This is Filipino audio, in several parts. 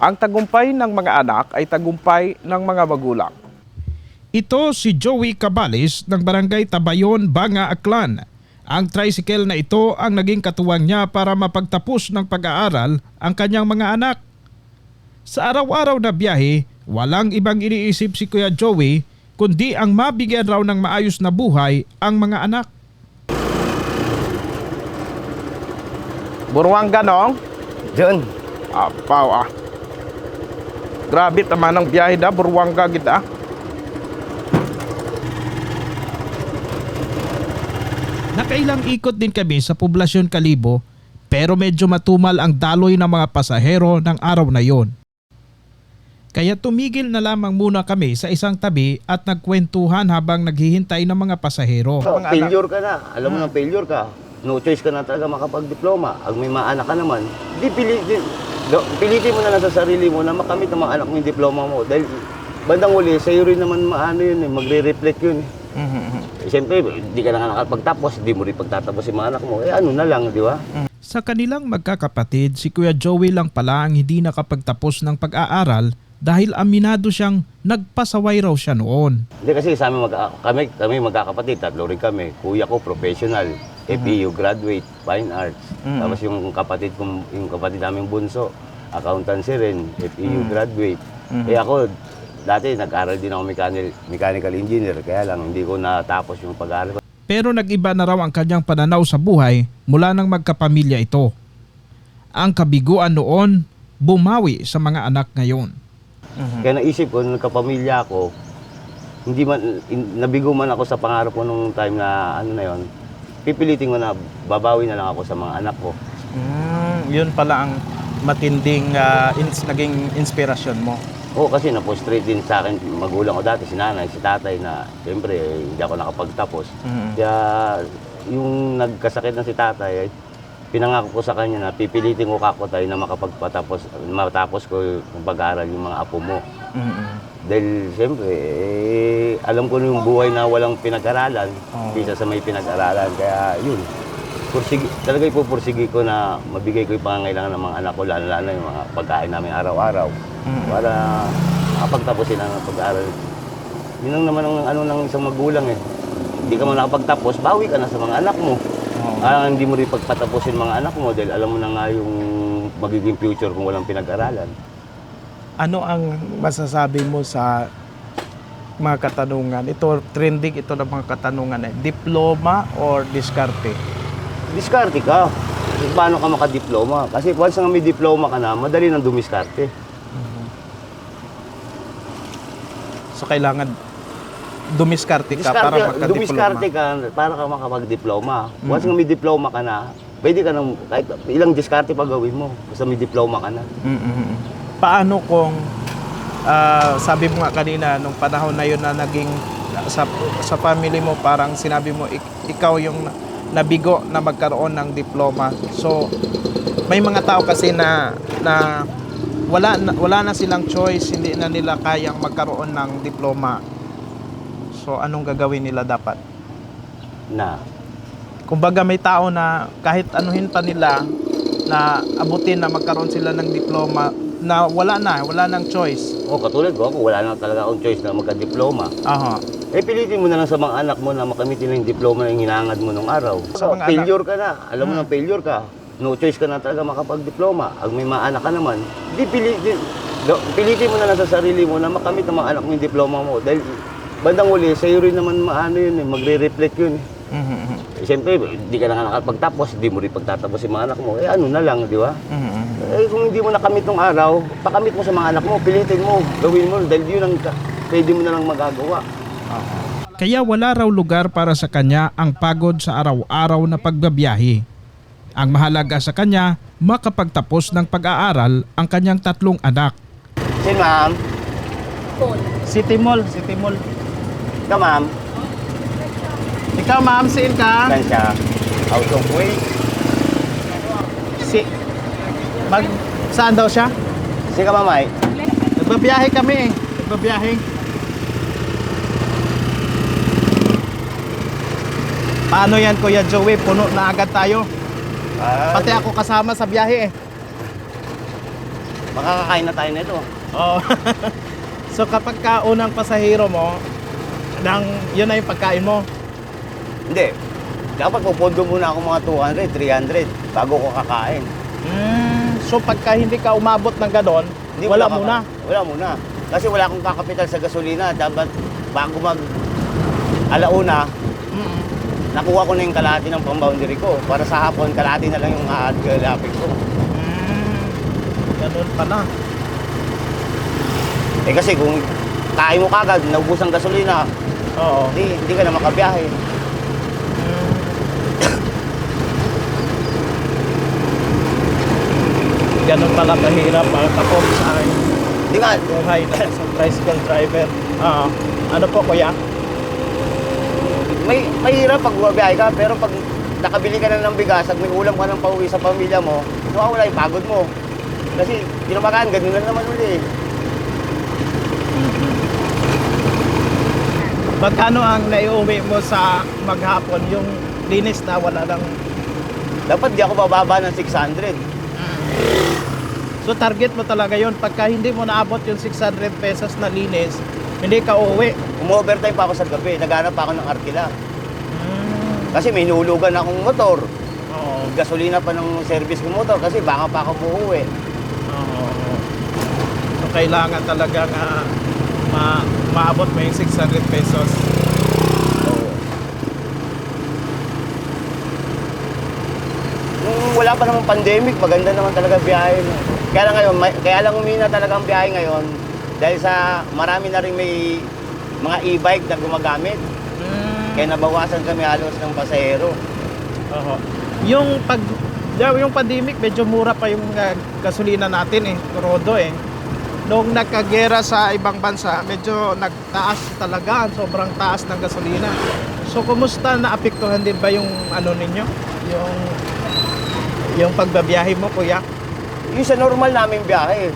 Ang tagumpay ng mga anak ay tagumpay ng mga magulang. Ito si Joey Cabales ng Barangay Tabayon, Banga, Aklan. Ang tricycle na ito ang naging katuwang niya para mapagtapos ng pag-aaral ang kanyang mga anak. Sa araw-araw na biyahe, walang ibang iniisip si Kuya Joey kundi ang mabigyan raw ng maayos na buhay ang mga anak. Buruang ganong, Diyan. apaw ah. Grabe naman ang biyahe da, buruang ka gid ah. Nakailang ikot din kami sa poblasyon Kalibo pero medyo matumal ang daloy ng mga pasahero ng araw na yon. Kaya tumigil na lamang muna kami sa isang tabi at nagkwentuhan habang naghihintay ng mga pasahero. So, Mga failure ka na. Alam mo na failure ka. No choice ka na talaga makapag-diploma. Ang may mga anak ka naman, di pilitin, do- pilitin mo na lang sa sarili mo na makamit ng mga anak mo yung diploma mo. Dahil bandang uli, sa'yo rin naman maano yun, eh, magre-reflect yun. Eh, Siyempre, hindi ka na nga nakapagtapos, hindi mo rin pagtatapos yung mga anak mo. Eh ano na lang, di ba? Sa kanilang magkakapatid, si Kuya Joey lang pala ang hindi nakapagtapos ng pag-aaral dahil aminado siyang nagpasaway raw siya noon. Hindi kasi sa amin, mag- kami, kami magkakapatid, tatlo rin kami. Kuya ko, professional. FEU, graduate, fine arts. Tapos yung kapatid kong, yung kapatid naming bunso, accountancy rin, FEU graduate. Eh ako, dati nag-aral din ako mechanical, mechanical engineer, kaya lang hindi ko natapos yung pag-aaral ko. Pero nag-iba na raw ang kanyang pananaw sa buhay mula nang magkapamilya ito. Ang kabiguan noon, bumawi sa mga anak ngayon. Kaya naisip ko, nung nagkapamilya ako, hindi man, in- nabigo man ako sa pangarap ko nung time na ano na yon, pipilitin ko na babawi na lang ako sa mga anak ko. Mm, yun pala ang matinding ah, ins- naging inspirasyon mo. Oo, kasi na-frustrate din sa akin magulang ko dati, si nanay, si tatay na siyempre eh, hindi ako nakapagtapos. Mhm. Kaya yung nagkasakit na si tatay, ay pinangako ko sa kanya na pipilitin ko kako tayo na makapagpatapos, matapos ko yung pag-aaral yung mga apo mo. Mhm. Dahil siyempre, eh, alam ko na yung buhay na walang pinag-aralan, Oo. kaysa sa may pinag-aralan. Kaya yun, pursigi, talaga ipupursigi ko na mabigay ko yung pangangailangan ng mga anak ko, lalo-lalo yung mga pagkain namin araw-araw. Mhm. Para makapagtapos sila ng pag-aaral. Yun lang naman ang ano ng isang magulang eh. Hindi ka mo nakapagtapos, bawi ka na sa mga anak mo. Oo. Ah, hindi mo rin pagpatapusin mga anak mo dahil alam mo na nga yung magiging future kung walang pinag-aralan. Ano ang masasabi mo sa mga katanungan? Ito, trending ito ng mga katanungan eh. Diploma or diskarte? Diskarte ka. Paano ka makadiploma? Kasi once nga may diploma ka na, madali nang dumiskarte. So, kailangan dumiskarte ka para Diskarte, magka-diploma. dumiskarte ka para ka makapag-diploma. Once nga may diploma ka na, pwede ka nang, kahit ilang diskarte pa gawin mo. Basta may diploma ka na. mm Paano kung ah, sabi mo nga kanina nung panahon na yun na naging sa sa family mo parang sinabi mo ik- ikaw yung na- nabigo na magkaroon ng diploma. So may mga tao kasi na na wala na, wala na silang choice, hindi na nila kayang magkaroon ng diploma. So anong gagawin nila dapat? Na, Kumbaga may tao na kahit anuhin pa nila na abutin na magkaroon sila ng diploma na wala na, wala nang choice. oh, katulad ko, ako wala na talaga akong choice na magka-diploma. Aha. Eh, pilitin mo na lang sa mga anak mo na makamit nila yung diploma na hinangad mo nung araw. Sa mga failure ka na. Alam mo na failure ka. No choice ka na talaga makapag-diploma. Ang may mga anak ka naman, di pilitin, do- pilitin mo na lang sa sarili mo na makamit ng mga anak mo yung diploma mo. Dahil bandang uli, sa'yo rin naman maano yun eh, magre-reflect yun eh. Mhm, Eh, Siyempre, hindi ka na nga nakapagtapos, hindi mo rin pagtatapos yung mga anak mo. Eh ano na lang, di ba? mhm. Eh kung hindi mo nakamit ng araw, pakamit mo sa mga anak mo, pilitin mo, gawin mo, dahil yun ang pwede mo na lang magagawa. Kaya wala raw lugar para sa kanya ang pagod sa araw-araw na pagbabiyahe. Ang mahalaga sa kanya, makapagtapos ng pag-aaral ang kanyang tatlong anak. Sin ma'am, City Mall, City Mall. ka ma'am, Ikaw ma'am, siin ka? saan siya? Out of way. Si Mag saan daw siya? Sige ka mamay. Nagbabiyahe kami eh. Nagbabiyahe. Paano yan Kuya Joey? Puno na agad tayo. Ah, Pati ako kasama sa biyahe eh. makakakain na tayo nito. Oo. so kapag ka unang pasahero mo, nang, yun na yung pagkain mo. Hindi. Dapat pupondo muna ako mga 200, 300 bago ko kakain. Mm, so pagka hindi ka umabot ng ganon, Hindi wala ko muna. kaka- Wala muna. Kasi wala akong kakapital sa gasolina. Dapat bago mag alauna, Mm. nakuha ko na yung kalahati ng pamboundary ko. Para sa hapon, kalahati na lang yung aad-galapin ko. Mm. Ganun pala. Eh kasi kung kain mo kagad, naubos ang gasolina, Oo. hindi, hindi ka na makabiyahe. Ganun pala kahirap mga kapog sa akin. Hindi nga, Buhay na isang tricycle driver. Oo. Ano po kuya? may mahirap pag bumabiyahe ka, pero pag nakabili ka na ng bigas at may ulam ka ng pauwi sa pamilya mo, nawawala yung pagod mo. Kasi pinamakaan, ganun na naman uli. eh. Magkano ang naiuwi mo sa maghapon yung linis na wala lang Dapat di ako bababa ng 600. So target mo talaga yon pagka hindi mo naabot yung 600 pesos na linis, hindi ka uuwi. Umu-overtime pa ako sa gabi, naghanap pa ako ng arkila. Kasi may nulugan akong motor. Oo. Gasolina pa ng service ko motor kasi baka pa ako uuwi. Oo. So kailangan talaga nga ma maabot mo yung 600 pesos. Oo. Nung wala pa namang pandemic, maganda naman talaga biyahe. Kaya lang ngayon, may- kaya lang umina talaga ang biyahe ngayon dahil sa marami na rin may mga e-bike na gumagamit. Kaya nabawasan kami halos ng pasahero. Oo. Yung pag yung pandemic medyo mura pa yung uh, gasolina natin eh, Rodo eh. Nung nagkagera sa ibang bansa, medyo nagtaas talaga, sobrang taas ng gasolina. So kumusta naapektuhan din ba yung ano ninyo? Yung yung pagbabiyahe mo, kuya? Yung sa normal naming biyahe,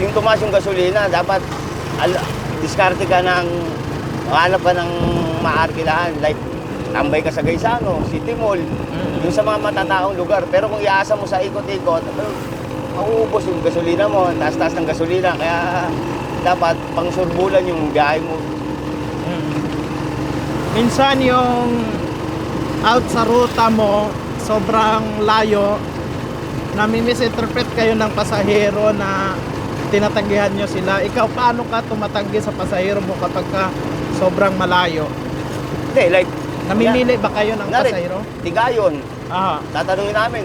yung tumaas yung gasolina, dapat al- diskarte ka ng hanap ka ng maarkilahan. Like, tambay ka sa Gaisano, City Mall, yung sa mga matataong lugar. Pero kung iasa mo sa ikot-ikot, ano, mauubos yung gasolina mo, taas-taas ng gasolina. Kaya dapat pang surbulan yung biyahe mo. Minsan yung out sa ruta mo, sobrang layo, nami-misinterpret kayo ng pasahero na tinatanggihan nyo sila. Ikaw, paano ka tumatanggi sa pasahero mo kapag ka sobrang malayo? Hindi, like, Namimili ba kayo ng Nari. pasahero? tigayon, Aha. tatanungin namin.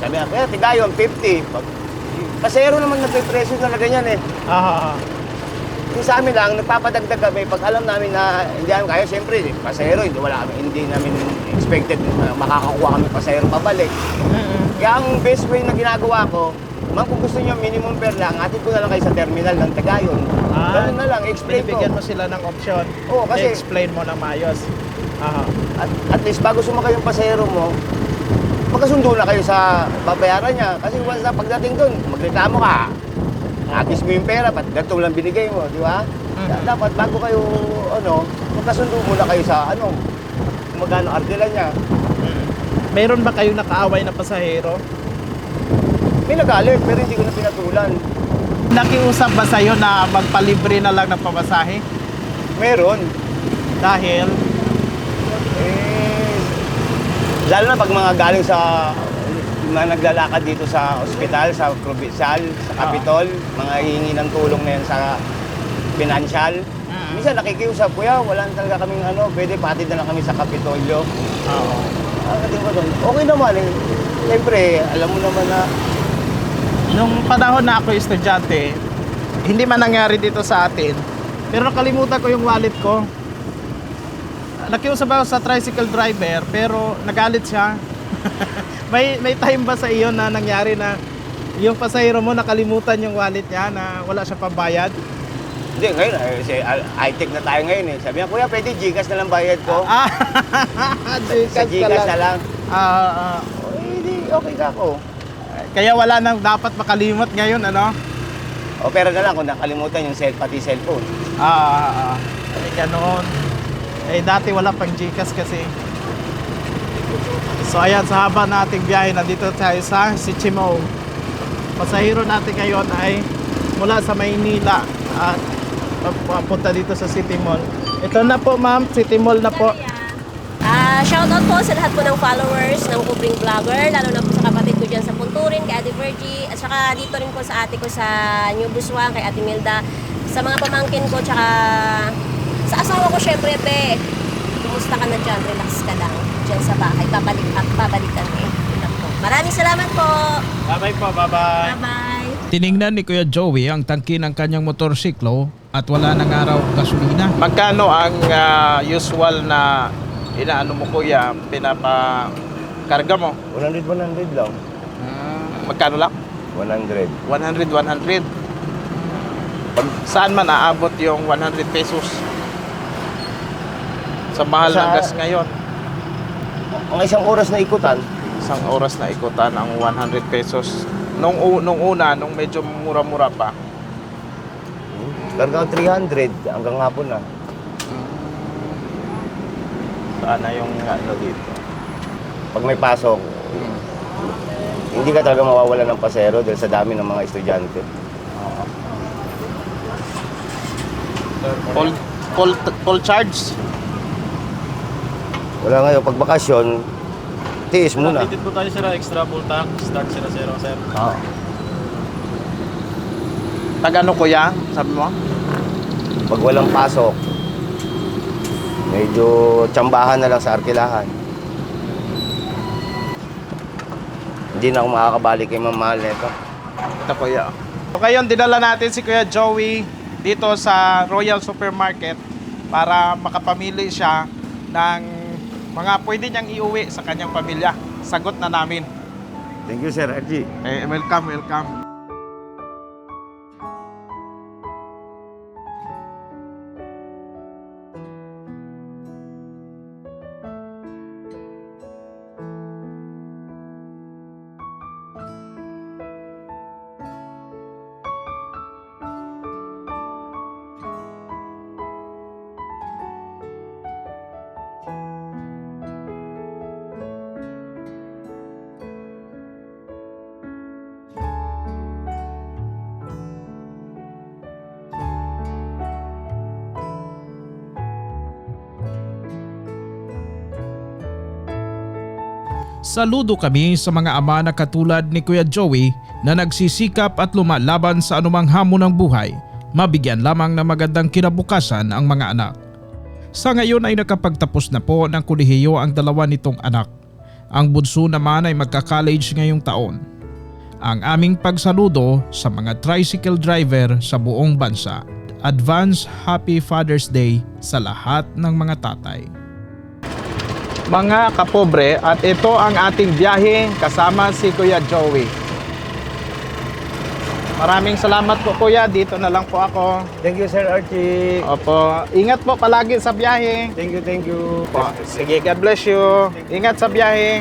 Sabi kaya tigayon, 50. Pag, pasahero naman nagpe-presyo na ganyan eh. Aha. Yung sa amin lang, nagpapadagdag kami pag alam namin na hindi namin kaya, siyempre, eh, pasahero, hindi, wala kami, hindi namin expected na makakakuha kami pasahero pabalik. Kaya ang best way na ginagawa ko, ma'am, kung gusto niyo minimum fare lang, atid ko na lang kayo sa terminal ng Tagayon. Ah, Ganun na lang, explain ko. Binibigyan mo sila ng option. Oo, kasi- I-explain mo ng maayos. Aha. At, at least bago sumakay yung pasahero mo, magkasundo na kayo sa babayaran niya. Kasi once na pagdating doon, magreklamo ka. Atis mo yung pera, ba't ganito lang binigay mo, di ba? Mhm. Dapat bago kayo, ano, magkasundo muna kayo sa, ano, magkano artila niya. Meron ba kayo nakaaway na pasahero? May nagalit, pero hindi ko na pinatulan. Nakiusap ba sa'yo na magpalibre na lang ng pamasahe? Meron. Dahil Eh, lalo na pag mga galing sa mga naglalakad dito sa ospital, sa provincial, sa Capitol, mga hihingi ng tulong na yan sa financial. Minsan nakikiusap, kuya, wala na talaga kaming ano, pwede patid na lang kami sa Kapitolyo. Oo. Ah, tingin ko doon, okay naman eh. Siyempre, alam mo naman na, Nung panahon na ako estudyante, hindi man nangyari dito sa atin, pero nakalimutan ko yung wallet ko. Nakiusap ako sa tricycle driver, pero nagalit siya. may may time ba sa iyo na nangyari na yung pasahero mo nakalimutan yung wallet niya na wala siya pambayad? hindi, ngayon, eh, si- ah, high-tech na tayo ngayon eh. Sabi niya, kuya, pwede Gcash na lang bayad ko. Ah, sa Gcash na lang. Ah, ah. Oh, hindi, okay ka ako. kaya wala nang dapat makalimot ngayon, ano? O pera na lang kung nakalimutan yung cell, pati cellphone. Ah, ah, ah. Eh, ganon. Eh, dati wala pang Gcash kasi. So, ayan, sa haba nating biyahe, nandito tayo sa Sichimo. pasahero natin ngayon ay mula sa Maynila at papunta dito sa City Mall. Ito na po ma'am, City Mall na po. Ah, shoutout po sa lahat po ng followers ng Kubring Vlogger, lalo na po sa kapatid ko dyan sa Punturin, kay Ate Virgie, at saka dito rin po sa ate ko sa New Busuan, kay Ate Milda, sa mga pamangkin ko, tsaka sa asawa ko syempre, te. Kumusta ka na dyan? Relax ka lang dyan sa bahay. Babalik at babalik kami. Yun lang po. Maraming salamat po. Bye-bye po, bye-bye. Bye-bye. Tiningnan ni Kuya Joey ang tangki ng kanyang motorsiklo at wala nang araw gasolina. Magkano ang ah, usual na inaano mo kuya, pinapakarga mo? 100, 100 lang. Magkano lang? 100. 100, 100. Pag saan man aabot yung 100 pesos? Sa mahal ng Sa- gas ngayon. Ang isang oras na ikutan, Isang oras na ikutan ang 100 pesos. Nung, nung una, nung medyo mura-mura pa, karga 300 hanggang hapon na. sana yung ano dito. Pag may pasok, hindi ka talaga mawawala ng pasero dahil sa dami ng mga estudyante. Full, full, full charge? Wala ngayon, pag bakasyon, tiis muna. Updated po tayo sir, ah, extra full tank, start 0 sir. Oo. Tag ano kuya? Sabi mo? Pag walang pasok, medyo tsambahan na lang sa arkilahan. Hindi na ako makakabalik kay Mamahal nito. Ito kuya. So ngayon, dinala natin si Kuya Joey dito sa Royal Supermarket para makapamili siya ng mga pwede niyang iuwi sa kanyang pamilya. Sagot na namin. Thank you, Sir Archie. Eh, welcome, welcome. Saludo kami sa mga ama na katulad ni Kuya Joey na nagsisikap at lumalaban sa anumang hamon ng buhay, mabigyan lamang ng magandang kinabukasan ang mga anak. Sa ngayon ay nakapagtapos na po ng kolehiyo ang dalawa nitong anak. Ang bunso naman ay magka-college ngayong taon. Ang aming pagsaludo sa mga tricycle driver sa buong bansa. Advance Happy Father's Day sa lahat ng mga tatay. Mga kapobre, at ito ang ating biyahe kasama si Kuya Joey. Maraming salamat po kuya, dito na lang po ako. Thank you, Sir Archie. Opo, ingat po palagi sa biyahe. Thank you, thank you. Po, sige, God bless you. Ingat sa biyahe.